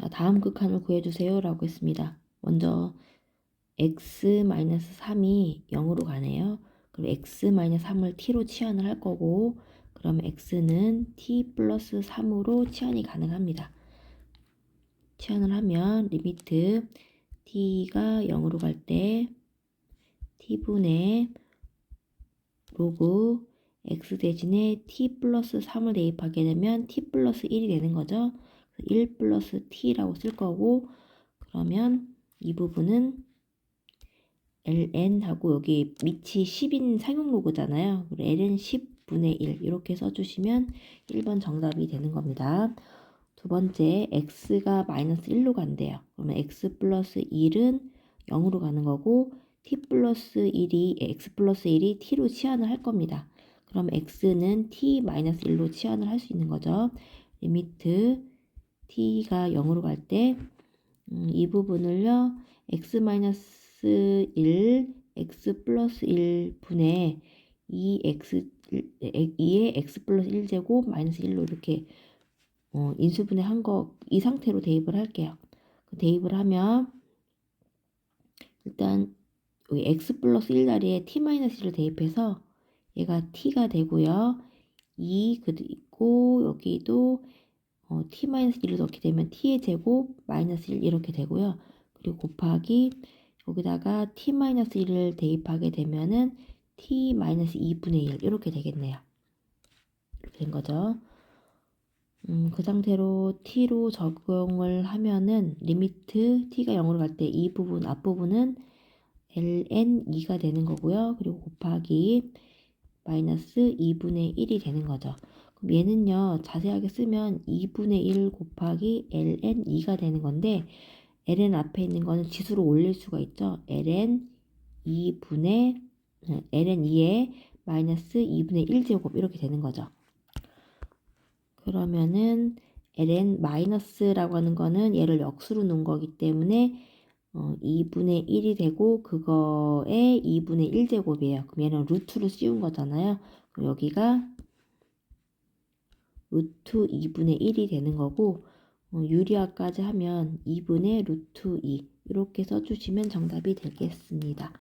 자, 다음 극한을 구해주세요. 라고 했습니다. 먼저 x-3이 0으로 가네요. 그럼 x-3을 t로 치환을 할 거고 그러면 x는 t 플러스 3으로 치환이 가능합니다. 치환을 하면 리미트 t가 0으로 갈 때 t분의 로그 x 대신에 t 플러스 3을 대입하게 되면 t 플러스 1이 되는 거죠. 1 플러스 t라고 쓸 거고 그러면 이 부분은 ln 하고 여기 밑이 10인 상용 로그잖아요. ln 10분의 1 이렇게 써주시면 1번 정답이 되는 겁니다. 두 번째 x가 마이너스 1로 간대요. 그러면 x 플러스 1은 0으로 가는 거고 t 플러스 1이 x 플러스 1이 t로 치환을 할 겁니다. 그럼 x는 t 마이너스 1로 치환을 할 수 있는 거죠. 리미트 t가 0으로 갈 때이 음, 부분을요 x 마이너스 1 x 플러스 1분의 2x 2의 x 플러스 1제곱 마이너스 1로 이렇게 어, 인수분해 한 거 이 상태로 대입을 할게요. 그 대입을 하면 일단 여기 x 플러스 1 자리에 t 마이너스 1을 대입해서 얘가 t가 되고요. 2 그리고 여기도 어, t 마이너스 1을 넣게 되면 t의 제곱 마이너스 1 이렇게 되고요. 그리고 곱하기 여기다가 t 마이너스 1을 대입하게 되면은 t 마이너스 2분의 1 이렇게 되겠네요. 이렇게 된 거죠. 음, 그 상태로 t로 적용을 하면은 리미트 t가 0으로 갈 때 이 부분 앞부분은 ln 2가 되는 거고요. 그리고 곱하기 마이너스 2분의 1이 되는 거죠. 얘는요 자세하게 쓰면 2분의 1 곱하기 ln 2가 되는 건데 ln 앞에 있는 거는 지수로 올릴 수가 있죠. ln 2분의 ln 2에 마이너스 2분의 1 제곱 이렇게 되는 거죠. 그러면은 ln 마이너스라고 하는 거는 얘를 역수로 놓은 거기 때문에 어, 2분의 1이 되고 그거에 2분의 1 제곱이에요. 그럼 얘는 루트로 씌운 거잖아요. 그럼 여기가 루트 2분의 1이 되는 거고 어, 유리화까지 하면 2분의 루트 2 이렇게 써주시면 정답이 되겠습니다.